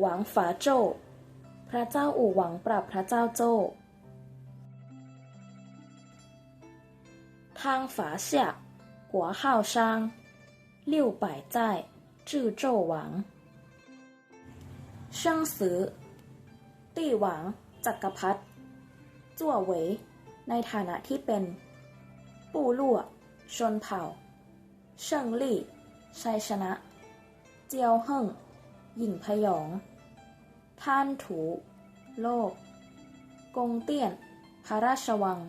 หวังฝาโจ้พระเจ้าอู่หวังปรับพระเจ้าโจ้ทางฝา下国号商六百在至纣王生死ตี้หวังจักรพรรดิจั่วเหวยในฐานะที่เป็น ปู่ลั่วชนเผ่าเชิงลี่ชัยชนะ เจียวเฮิ่ง หยิ่งพยอง ท่านถู โลก กงเตี้ยน พระราชวัง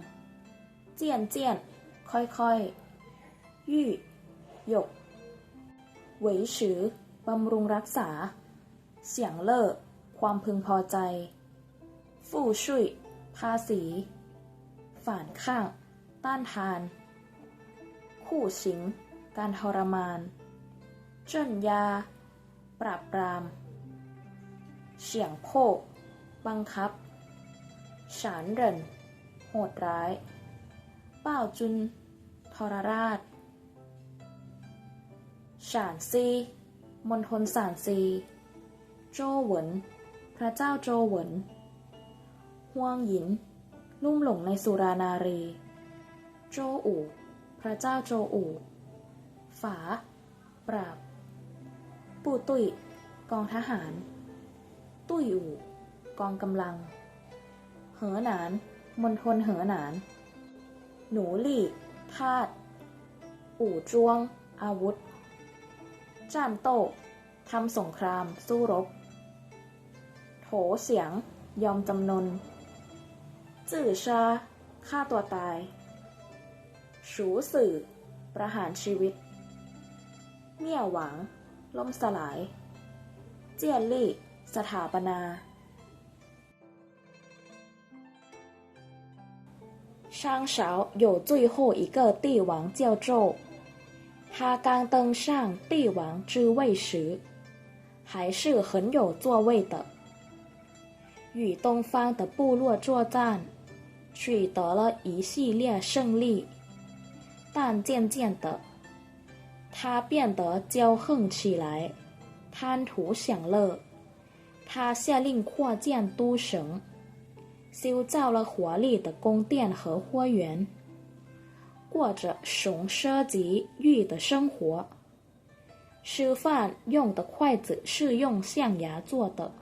เจียนเจียน ค่อยๆยู่หยกเหวยฉือบำรุงรักษา เสียงเล่อความพึงพอใจ ฟู่ชุยภาษี ฝ่านข้าง ต้านทาน คู่สิง การทรมาน เจิ้นยา ปราบปราม เฉียงโพก บังคับ ฉานเรินโหดร้าย เป้าจุน ทรราช ฉานซีมณฑลสานซี โจหวน พระเจ้าโจหวินฮวงหยิน ลุ่มหลงในสุรานารี โจอู่ พระเจ้าโจอู่ ฝา ปราบ ปูตุยกองทหาร ตุ้ยอู่ กองกำลัง เหอหนาน มณฑลเหอหนาน หนูหลี่ทาตอู่จ้วง อาวุธ จานโตทำสงครามสู้รบ โถเสียง ยอมจำนน จื่อชา ฆ่าตัวตาย สูสื่อ ประหารชีวิต เมี่ยหวัง ล่มสลาย เจียนลี่ สถาปนา商朝有最后一个帝王叫纣，他刚登上帝王之位时，还是很有作为的。与东方的部落作战，取得了一系列胜利，但渐渐的， 他变得骄横起来，贪图享乐。他下令扩建都城，修造了华丽的宫殿和花园，过着雄奢极欲的生活。吃饭用的筷子是用象牙做的，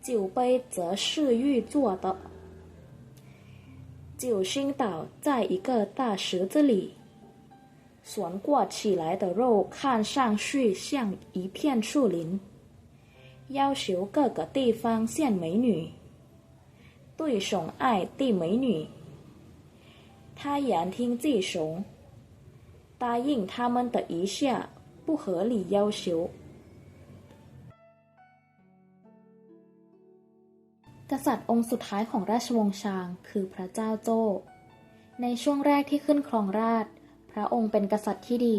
酒杯则是玉做的。九星岛在一个大石子里，旋过起来的肉看上去像一片树林。要求各个地方献美女，对宠爱的美女，他言听计从，答应他们的一下不合理要求。กษัตริย์องค์สุดท้ายของราชวงศ์ชางคือพระเจ้าโจ้ ในช่วงแรกที่ขึ้นครองราช พ ระองค์เป็นกษัตริย์ที่ดี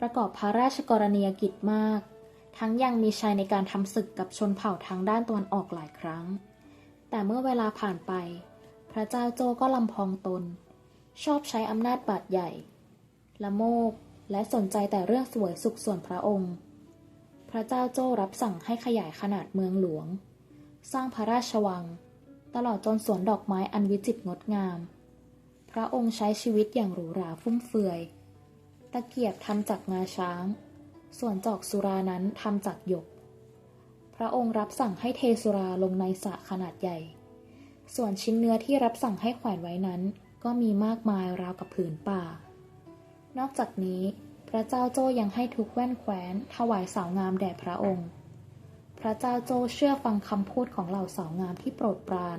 ประกอบพระราชกรณียกิจมาก ทั้งยังมีชัยในการทำศึกกับชนเผ่าทางด้านตะวันออกหลายครั้ง แต่เมื่อเวลาผ่านไป พระเจ้าโจก็ลำพองตน ชอบใช้อำนาจบาดใหญ่ ละโมบและสนใจแต่เรื่องสวยสุขส่วนพระองค์ พระเจ้าโจ้รับสั่งให้ขยายขนาดเมืองหลวง สร้างพระราชวัง ตลอดจนสวนดอกไม้อันวิจิตรงดงาม พระองค์ใช้ชีวิตอย่างหรูหราฟุ่มเฟือย ตะเกียบทำจากงาช้าง ส่วนจอกสุรานั้นทำจากหยก พระองค์รับสั่งให้เทสุราลงในสระขนาดใหญ่ ส่วนชิ้นเนื้อที่รับสั่งให้แขวนไว้นั้น ก็มีมากมายราวกับผืนป่า นอกจากนี้ พระเจ้าโจ้ยังให้ทุกแว่นแคว้นถวายสาวงามแด่พระองค์ พระเจ้าโจ้เชื่อฟังคำพูดของเหล่าสาวงามที่โปรดปราน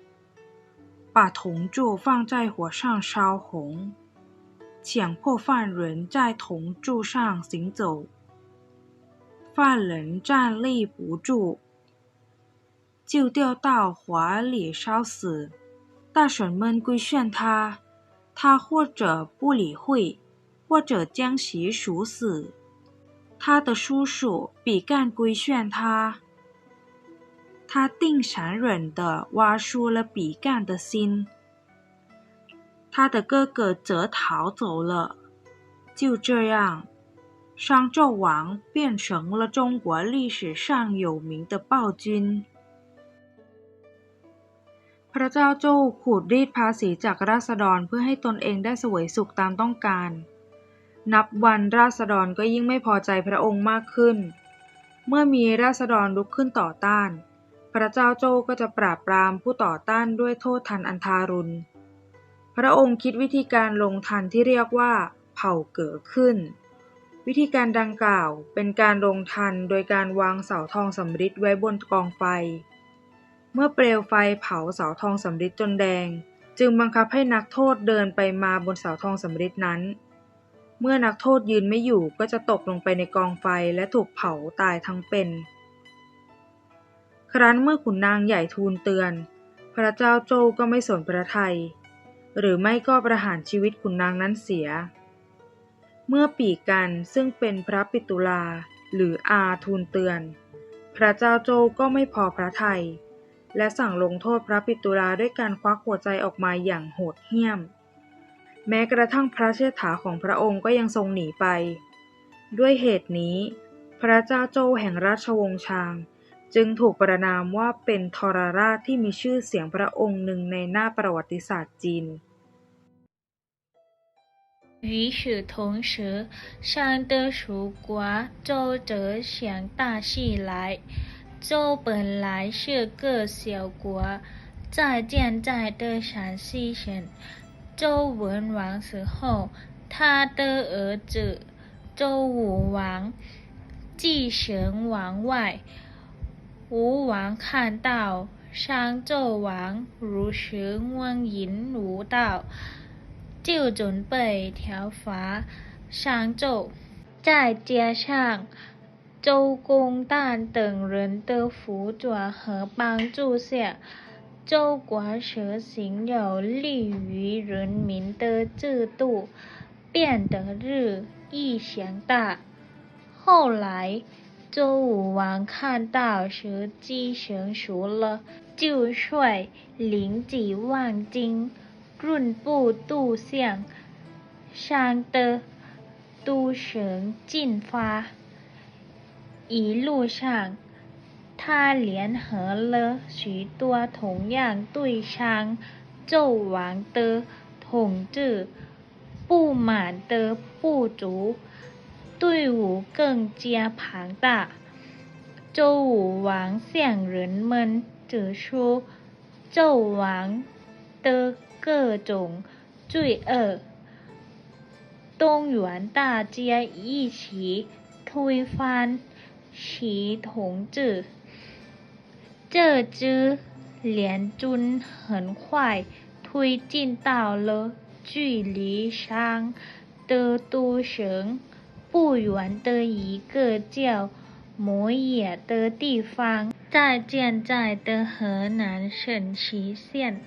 把铜柱放在火上烧红，强迫犯人在铜柱上行走。犯人站立不住，就掉到火里烧死。大婶们规劝他，他或者不理会，或者将其处死。他的叔叔比干规劝他，他定残忍地挖出了比干的心。他的哥哥则逃走了。就这样，商纣王变成了中国历史上有名的暴君。พระเจ้าโจ้ขูดรีดภาษีจากราษฎรเพื่อให้ตนเองได้เสวยสุขตามต้องการ นับวันราษฎรก็ยิ่งไม่พอใจพระองค์มากขึ้น เมื่อมีราษฎรลุกขึ้นต่อต้าน พระเจ้าโจ้ก็จะปราบปรามผู้ต่อต้านด้วยโทษทันอันทารุณ พระองค์คิดวิธีการลงทันที่เรียกว่า เผาเก๋อขึ้น วิธีการดังกล่าวเป็นการลงทันโดยการวางเสาทองสำริดไว้บนกองไฟ เมื่อเปลวไฟเผาเสาทองสำริดจนแดง จึงบังคับให้นักโทษเดินไปมาบนเสาทองสำริดนั้น เมื่อนักโทษยืนไม่อยู่ก็จะตกลงไปในกองไฟและถูกเผาตายทั้งเป็น ครั้นเมื่อขุนนางใหญ่ทูลเตือน พระเจ้าโจ้ก็ไม่สนพระทัยหรือไม่ก็ประหารชีวิตขุนนางนั้นเสีย เมื่อปีกันซึ่งเป็นพระปิตุลาหรืออาทูลเตือน พระเจ้าโจ้ก็ไม่พอพระทัยและสั่งลงโทษพระปิตุลาด้วยการควักหัวใจออกมาอย่างโหดเหี้ยม แม้กระทั่งพระเชษฐาของพระองค์ก็ยังทรงหนีไป ด้วยเหตุนี้ พระเจ้าโจ้แห่งราชวงศ์ชาง จึงถูกประนามว่าเป็นทรราชที่มีชื่อเสียงพระองค์หนึ่งในหน้าประวัติศาสตร์จีน 与此同时，商的蜀国周则想大戏来。周本来是个小国，在现在的陕西省。周文王死后，他的儿子周武王继承王位。 吴王看到商纣王如此荒淫无道，就准备讨伐商纣，再加上周公旦等人的辅佐和帮助下，周国实行有利于人民的制度，变得日益强大。后来，周武王看到时机成熟了，就率领几万军润部渡向商的都城进发。一路上，他联合了许多同样对商纣王的统治不满的部族，队伍更加庞大。周武王向人们指出纣王的各种罪恶，动员大家一起推翻其统治。这支联军很快推进到了距离商的都城不远的一个叫摩野的地方，在现在的河南省淇县。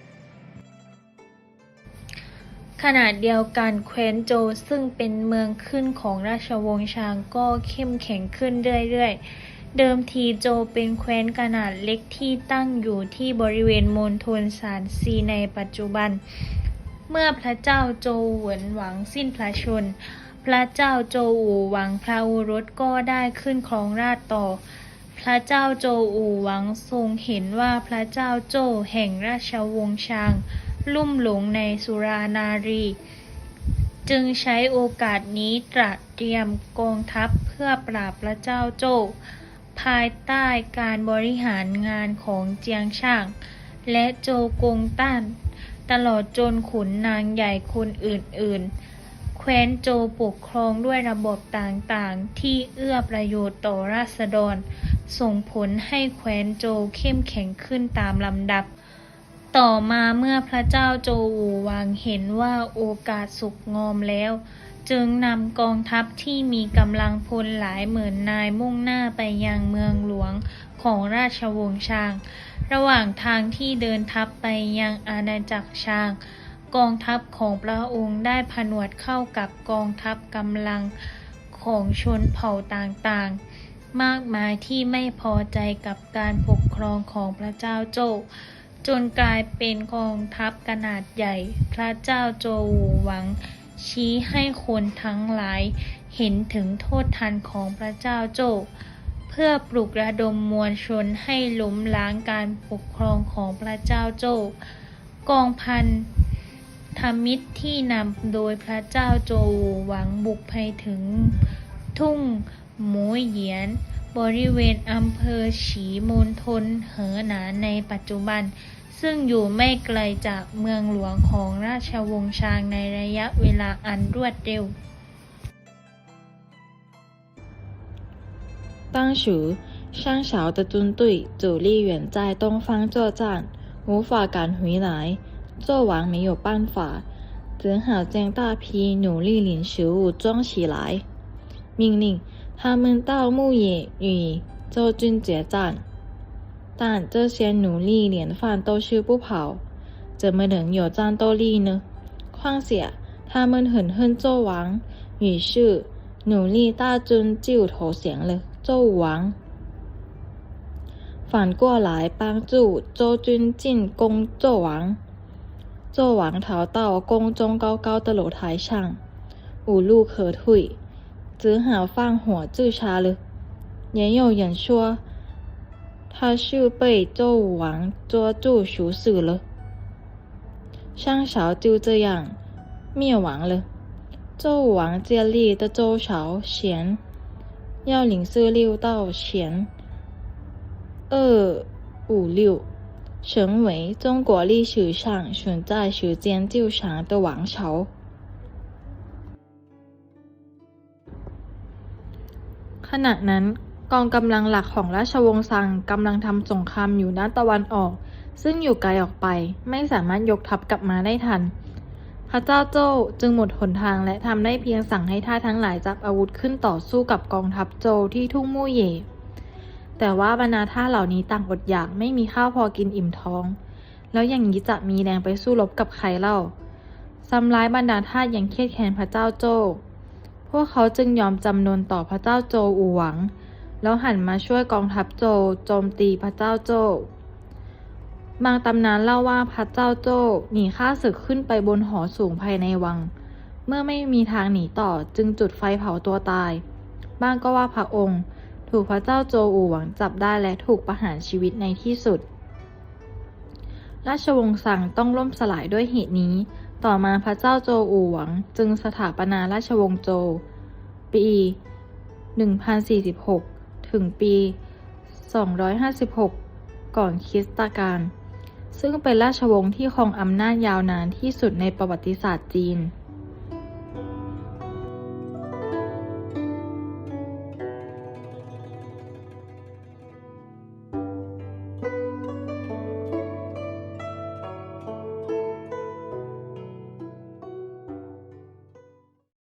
ขณะเดียวกันแคว้นโจวซึ่งเป็นเมืองขึ้นของราชวงศ์ชางก็เข้มแข็งขึ้นเรื่อยๆ เดิมทีโจวเป็นแคว้นขนาดเล็กที่ตั้งอยู่ที่บริเวณมณฑลซานซีในปัจจุบัน เมื่อพระเจ้าโจวเหวินหวังสิ้นพระชนม์ พระเจ้าโจอูหวังพระโอรสก็ได้ขึ้นครองราชต่อ พระเจ้าโจอูหวังทรงเห็นว่าพระเจ้าโจแห่งราชวงศ์ชาง ลุ่มหลงในสุรานารี จึงใช้โอกาสนี้ตระเตรียมกองทัพเพื่อปราบพระเจ้าโจภายใต้การบริหารงานของเจียงช่าง และโจกงต้าน ตลอดจนขุนนางใหญ่คนอื่นๆ คว้นโจปกครองด้วยระบบต่างๆ ที่เอื้อประโยชน์ต่อราษฎร ส่งผลให้แคว้นโจเข้มแข็งขึ้นตามลำดับ ต่อมาเมื่อพระเจ้าโจวูวังเห็นว่าโอกาสสุกงอมแล้ว จึงนำกองทัพที่มีกำลังพลหลายหมื่นนายมุ่งหน้าไปยังเมืองหลวงของราชวงศ์ชาง ระหว่างทางที่เดินทัพไปยังอาณาจักรชาง กองทัพของพระองค์ได้ผนวดเข้ากับกองทัพกำลังของชนเผ่าต่างๆ มากมายที่ไม่พอใจกับการปกครองของพระเจ้าโจจนกลายเป็นกองทัพขนาดใหญ่ พระเจ้าโจวหวัง ชี้ให้คนทั้งหลายเห็นถึงโทษทันของพระเจ้าโจเพื่อปลุกระดมมวลชนให้ล้มล้างการปกครองของพระเจ้าโจกองพัน ธมิตรที่นำโดยพระเจ้าโจวูหวังบุกไปถึง ทุ่งหมูเหยียน บริเวณอำเภอฉีมณฑลเหอหนาในปัจจุบัน ซึ่งอยู่ไม่ไกลจากเมืองหลวงของราชวงศ์ชางในระยะเวลาอันรวดเร็ว 当时，商朝的军队主力远在东方作战，无法赶回来。 纣王没有办法，只好将大批奴隶领食物装起来，命令他们到牧野与周军决战。但这些奴隶连饭都吃不饱，怎么能有战斗力呢？况且他们很恨纣王，于是奴隶大军就投降了纣王。反过来帮助周军进攻纣王。纣王逃到宫中高高的楼台上，无路可退，只好放火自杀了。也有人说，他是被纣王捉住处死了。商朝就这样灭亡了。纣王建立的周朝前幺零四六到前二五六，成为中国历史上存在时间最长的王朝。 ขณะนั้นกองกำลังหลักของราชวงศ์ซังกำลังทำสงครามอยู่ด้านตะวันออก ซึ่งอยู่ไกลออกไป ไม่สามารถยกทัพกลับมาได้ทัน พระเจ้าโจ้จึงหมดหนทางและทำได้เพียงสั่งให้ท่าสทั้งหลายจับอาวุธขึ้นต่อสู้กับกองทัพโจวที่ทุ่งมู่เหย่ แต่ว่าบรรดาท่าเหล่านี้ต่างอดอยากไม่มีข้าวพอกินอิ่มท้อง แล้วอย่างนี้จะมีแรงไปสู้รบกับใครเล่าซ้ำร้ายบรรดาท่าสยังเครียดแค้นพระเจ้าโจ้พวกเขาจึงยอมจำนนต่อพระเจ้าโจอูหวัง แล้วหันมาช่วยกองทัพโจโจมตีพระเจ้าโจบางตำนานเล่าว่าพระเจ้าโจหนีข้าศึกขึ้นไปบนหอสูงภายในวัง เมื่อไม่มีทางหนีต่อจึงจุดไฟเผาตัวตาย บ้างก็ว่าพระองค์ ถูกพระเจ้าโจอูหวังจับได้และถูกประหารชีวิตในที่สุด ราชวงศ์ซังต้องล่มสลายด้วยเหตุนี้ ต่อมาพระเจ้าโจอูหวังจึงสถาปนาราชวงศ์โจ ปี 1046 ถึงปี 256 ก่อนคริสตกาลซึ่งเป็นราชวงศ์ที่ครองอำนาจยาวนานที่สุดในประวัติศาสตร์จีน